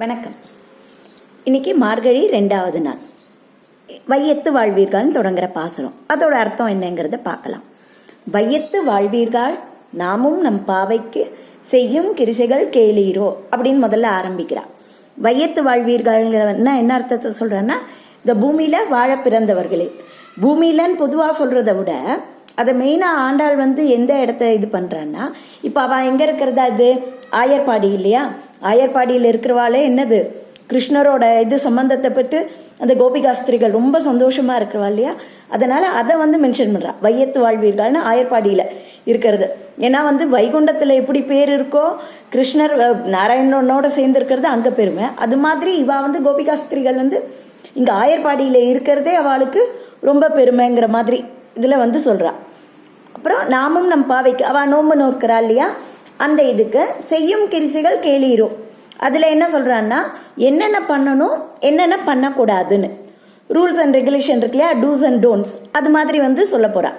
வணக்கம். இன்னைக்கு மார்கழி ரெண்டாவது நாள். வையத்து வாழ்வீர்கள்னு தொடங்குற பாசுரம். அதோட அர்த்தம் என்னங்கிறத பார்க்கலாம். வையத்து வாழ்வீர்கள் நாமும் நம் பாவைக்கு செய்யும் கிரிசைகள் கேளீரோ அப்படின்னு முதல்ல ஆரம்பிக்கிறா. வையத்து வாழ்வீர்கள்னா என்ன அர்த்தத்தை சொல்றேன்னா இந்த பூமியில வாழ பிறந்தவர்களே. பூமியிலன்னு பொதுவாக சொல்றதை விட அதை மெயினாக ஆண்டாள் வந்து எந்த இடத்த இது பண்ணுறான்னா இப்போ அவள் எங்கே இருக்கிறதா இது? ஆயர்பாடி இல்லையா? ஆயர்பாடியில் இருக்கிறவாளே என்னது? கிருஷ்ணரோட இது சம்பந்தத்தை பற்றி அந்த கோபிகாஸ்திரிகள் ரொம்ப சந்தோஷமா இருக்கிறவா இல்லையா? அதனால அதை வந்து மென்ஷன் பண்றா. வையத்து வாழ்வீர்கள்னு ஆயர்பாடியில இருக்கிறது. ஏன்னா வந்து வைகுண்டத்துல எப்படி பேர் இருக்கோ கிருஷ்ணர் நாராயணனோட சேர்ந்து இருக்கிறது அங்க பெருமை. அது மாதிரி இவா வந்து கோபிகாஸ்திரிகள் வந்து இங்க ஆயர்பாடியில இருக்கிறதே அவளுக்கு ரொம்ப பெருமைங்கிற மாதிரி இதுல வந்து சொல்றா. அப்புறம் நாமும் நம் பாவைக்கு அவ நோம்பு நோக்கிறா இல்லையா? அந்த இதுக்கு செய்யும் கிரிசிகள் கேளீரும். அதுல என்ன சொல்றான்னா என்னென்ன பண்ணணும் என்னென்ன பண்ணக்கூடாதுன்னு. ரூல்ஸ் அண்ட் ரெகுலேஷன் இருக்கு இல்லையா? டூஸ் அண்ட் டோன்ட்ஸ் அது மாதிரி வந்து சொல்ல போறா.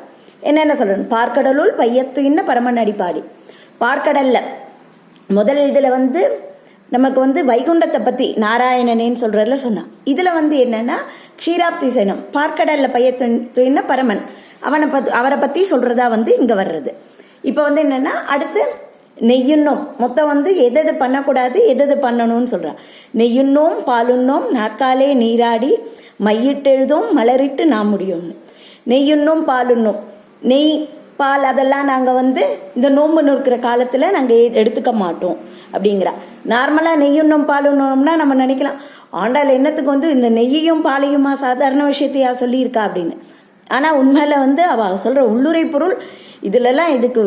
என்னென்ன சொல்லணும் பார்க்கடலுள் பையத்து இன்ன பரமன் அடிப்பாடி. பார்க்கடல்ல. முதல் இதுல வந்து நமக்கு வந்து வைகுண்டத்தை பத்தி நாராயணனேன்னு சொல்றதுல சொன்னான். இதுல வந்து என்னன்னா க்ஷீராப்தி சேனம். பார்க்கடல்ல பையத்துன்ன பரமன். அவனை பத் அவரை பத்தி சொல்றதா வந்து இங்க வர்றது. இப்போ வந்து என்னன்னா அடுத்து நெய்யுண்ணோம். மொத்தம் வந்து எதது பண்ணக்கூடாது எதது பண்ணணும்னு சொல்கிறான் நெய்யுண்ணோம் பாலுண்ணோம் நாட்காலே நீராடி மையிட்டெழுதும் மலரிட்டு நாம் முடியும்னு நெய்யுண்ணும் பாலுண்ணும். நெய் பால் அதெல்லாம் நாங்கள் வந்து இந்த நோன்பு நொறுக்கிற காலத்தில் நாங்கள் எடுத்துக்க மாட்டோம் அப்படிங்கிறா. நார்மலாக நெய்யுண்ணும் பாலுண்ணோம்னா நம்ம நினைக்கலாம் ஆண்டாள் என்னத்துக்கு வந்து இந்த நெய்யையும் பாலையுமா சாதாரண விஷயத்தையா சொல்லியிருக்கா அப்படின்னு. ஆனால் உண்மையில் வந்து அவள் சொல்கிற உள்ளுரை பொருள் இதுலலாம் இதுக்கு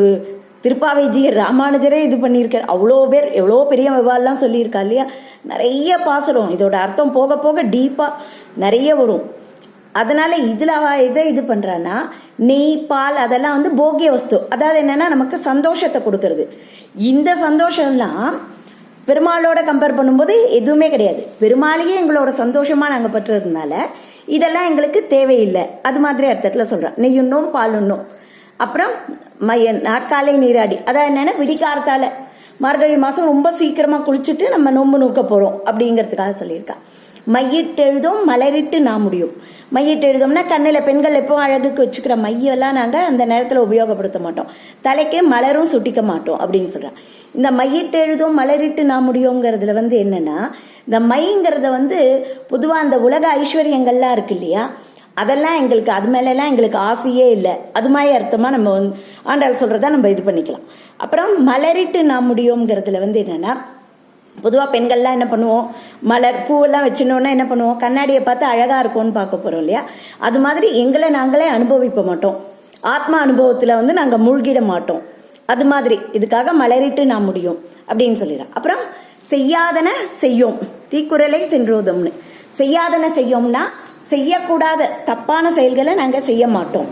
திருப்பாவைஜி ராமானுஜரே இது பண்ணியிருக்கார். அவ்வளோ பேர் எவ்வளோ பெரிய விவாதம்லாம் சொல்லியிருக்கா இல்லையா? நிறைய பாசுரம். இதோட அர்த்தம் போக போக டீப்பாக நிறைய வரும். அதனால இதில் அவள் எதை இது பண்ணுறான்னா நெய் பால் அதெல்லாம் வந்து போகிய வஸ்து. அதாவது என்னென்னா நமக்கு சந்தோஷத்தை கொடுக்கறது. இந்த சந்தோஷம்லாம் பெருமாளோட கம்பேர் பண்ணும்போது எதுவுமே கிடையாது. பெருமாளையே எங்களோட சந்தோஷமாக நாங்கள் பற்றுறதுனால இதெல்லாம் எங்களுக்கு தேவையில்லை. அது மாதிரி அர்த்தத்தில் சொல்றோம் நெய்யுண்ணும் பாலுண்ணும் அப்புறம் மைய நாட்காலை நீராடி. அதான் என்னென்னா விடிகாரத்தால். மார்கழி மாதம் ரொம்ப சீக்கிரமாக குளிச்சுட்டு நம்ம நோம்பு நோக்க போகிறோம் அப்படிங்கிறதுக்காக சொல்லியிருக்கா. மையிட்டெழுதும் மலரிட்டு நான் முடியும். மையிட்டு எழுதோம்னா கண்ணில் பெண்கள் எப்பவும் அழகுக்கு வச்சுக்கிற மையெல்லாம் நாங்கள் அந்த நேரத்தில் உபயோகப்படுத்த மாட்டோம். தலைக்கு மலரும் சுட்டிக்க மாட்டோம் அப்படின்னு சொல்கிறான் இந்த மையிட்டு எழுதும் மலரிட்டு நான் முடியுங்கிறதுல வந்து என்னென்னா இந்த மைங்கிறத வந்து பொதுவாக அந்த உலக ஐஸ்வர்யங்கள்லாம் இருக்கு இல்லையா? அதெல்லாம் எங்களுக்கு அது மேலெல்லாம் எங்களுக்கு ஆசையே இல்லை. அது மாதிரி அர்த்தமாக நம்ம வந்து ஆண்டாள் சொல்கிறத நம்ம இது பண்ணிக்கலாம். அப்புறம் மலரிட்டு நான் முடியுங்கிறதுல வந்து என்னென்னா பொதுவாக பெண்கள்லாம் என்ன பண்ணுவோம்? மலர் பூவெல்லாம் வச்சுனோன்னா என்ன பண்ணுவோம்? கண்ணாடியை பார்த்து அழகாக இருக்கும்னு பார்க்க போகிறோம் இல்லையா? அது மாதிரி எங்களை நாங்களே அனுபவிக்க மாட்டோம். ஆத்மா அனுபவத்தில் வந்து நாங்கள் மூழ்கிட மாட்டோம். அது மாதிரி இதுக்காக மலரிட்டு நான் முடியும் அப்படின்னு சொல்லிடுறேன் அப்புறம் செய்யாதன செய்யும் தீக்குறளை சென்றோதம்னு. செய்யாதன செய்யோம்னா செய்யக்கூடாத. தப்பான செயல்களை நாங்கள் செய்ய மாட்டோம்.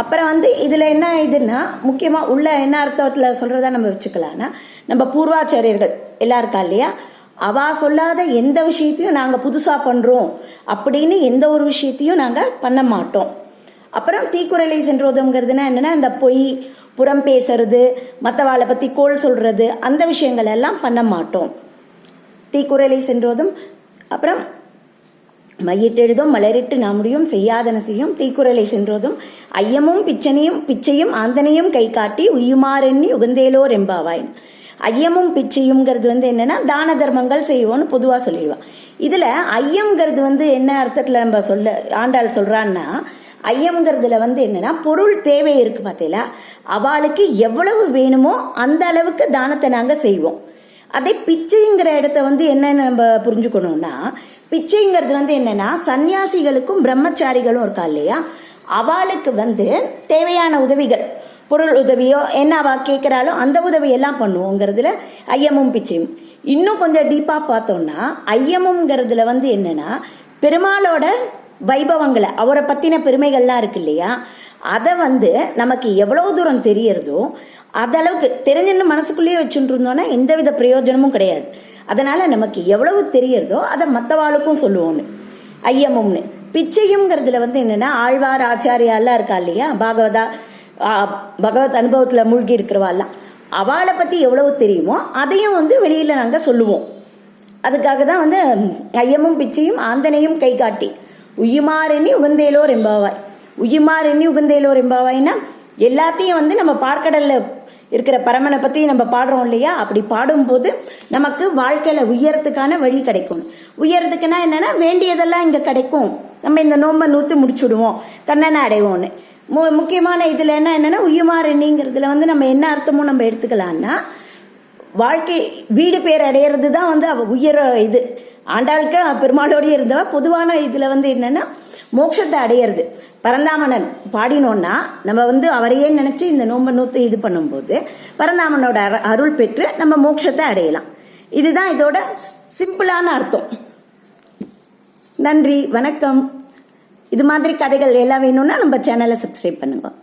அப்புறம் வந்து இதில் என்ன இதுன்னா முக்கியமாக உள்ள என்ன அர்த்தத்தில் சொல்கிறத நம்ம வச்சுக்கலாம்னா நம்ம பூர்வாச்சாரியர்கள் எல்லாம் இருக்கா இல்லையா? அவ சொல்லாத எந்த விஷயத்தையும் நாங்கள் புதுசாக பண்ணுறோம் அப்படின்னு எந்த ஒரு விஷயத்தையும் நாங்கள் பண்ண மாட்டோம். அப்புறம் தீக்குறளை சென்றோதம்ங்கிறதுனா என்னென்னா இந்த பொய் புறம் பேசுறது மற்றவாளை பற்றி கோல் சொல்கிறது அந்த விஷயங்கள் எல்லாம் பண்ண மாட்டோம். தீக்குறளை சென்றோதும் அப்புறம் மையிட்டெழுதும் மலரிட்டு நாமுடியும் செய்யாதன செய்யும் தீக்குறளை சென்றோதும் ஐயமும் பிச்சனையும் பிச்சையும் ஆந்தனையும் கை காட்டி உய்யுமாறெண்ணி உகந்தேலோர் எம்பாவாயின் ஐயமும் பிச்சையும்ங்கிறது வந்து என்னன்னா தான தர்மங்கள் செய்வோம்னு பொதுவாக சொல்லிடுவான் இதுல ஐயம்ங்கிறது வந்து என்ன அர்த்தத்தில் நம்ம சொல்ல ஆண்டாள் சொல்றான்னா ஐயம்ங்கிறதுல வந்து என்னன்னா பொருள் தேவை இருக்கு பார்த்தீங்களா அவளுக்கு எவ்வளவு வேணுமோ அந்த அளவுக்கு தானத்தை நாங்கள் செய்வோம். அதே பிச்சைங்கிற இடத்த வந்து என்னன்னு நம்ம புரிஞ்சுக்கணும்னா பிச்சைங்கிறது வந்து என்னன்னா சன்னியாசிகளுக்கும் பிரம்மச்சாரிகளும் இருக்கா இல்லையா? அவளுக்கு வந்து தேவையான உதவிகள் பொருள் உதவியோ என்ன அவ கேட்கிறாளோ அந்த உதவியெல்லாம் பண்ணுவோங்கிறதுல ஐயமும் பிச்சையும். இன்னும் கொஞ்சம் டீப்பா பார்த்தோம்னா ஐயமுங்கிறதுல வந்து என்னன்னா பெருமாளோட வைபவங்களை அவரை பத்தின பெருமைகள்லாம் இருக்கு இல்லையா? அதை வந்து நமக்கு எவ்வளவு தூரம் தெரியறதோ அதளவுக்கு தெரிஞ்சுன்னு மனசுக்குள்ளேயே வச்சுட்டு இருந்தோம்னா எந்தவித பிரயோஜனமும் கிடையாது. அதனால நமக்கு எவ்வளவு தெரியறதோ அதை மற்றவாளுக்கும் சொல்லுவோம்னு. ஐயமும்னு. பிச்சையும்ங்கிறதுல வந்து என்னன்னா ஆழ்வார் ஆச்சாரியாலாம் இருக்கா இல்லையா? பாகவதா பகவத் அனுபவத்தில் மூழ்கி இருக்கிறவாள்லாம். அவளை பற்றி எவ்வளவு தெரியுமோ அதையும் வந்து வெளியில் நாங்கள் சொல்லுவோம். அதுக்காக தான் வந்து ஐயமும் பிச்சையும் ஆந்தனையும் கை காட்டி உயுமாறெண்ணி உகந்தேலோர் எம்பாவாய் உயுமாறெண்ணி உகந்தேலோர் எம்பாவாய்னா எல்லாத்தையும் வந்து நம்ம பார்க்கடலில் இருக்கிற பரமனை பற்றி நம்ம பாடுறோம் இல்லையா? அப்படி பாடும்போது நமக்கு வாழ்க்கையில் உயரத்துக்கான வழி கிடைக்கும். உயரத்துக்குன்னா என்னென்னா வேண்டியதெல்லாம் இங்கே கிடைக்கும். நம்ம இந்த நோம்பை நூற்று முடிச்சுடுவோம். கண்ணனை அடைவோம்னு. மு- முக்கியமான இதில் என்ன என்னென்னா உயுமாறெண்ணிங்கிறதுல வந்து நம்ம என்ன அர்த்தமும் நம்ம எடுத்துக்கலாம்னா வாழ்க்கை வீடு பேர் அடையிறது தான் வந்து அவ உயர இது. ஆண்டாளுக்கு பெருமாளோடய இருந்தவ பொதுவான இதில் வந்து என்னென்னா மோட்சத்தை அடையிறது. பரந்தாமனன் பாடினோன்னா நம்ம வந்து அவரையே நினைச்சு இந்த நோன்பை நூத்து இது பண்ணும்போது பரந்தாமனோட அருள் பெற்று நம்ம மோட்சத்தை அடையலாம். இதுதான் இதோட சிம்பிளான அர்த்தம். நன்றி வணக்கம். இது மாதிரி கதைகள் எல்லாம் வேணும்னா நம்ம சேனலை சப்ஸ்கிரைப் பண்ணுங்கள்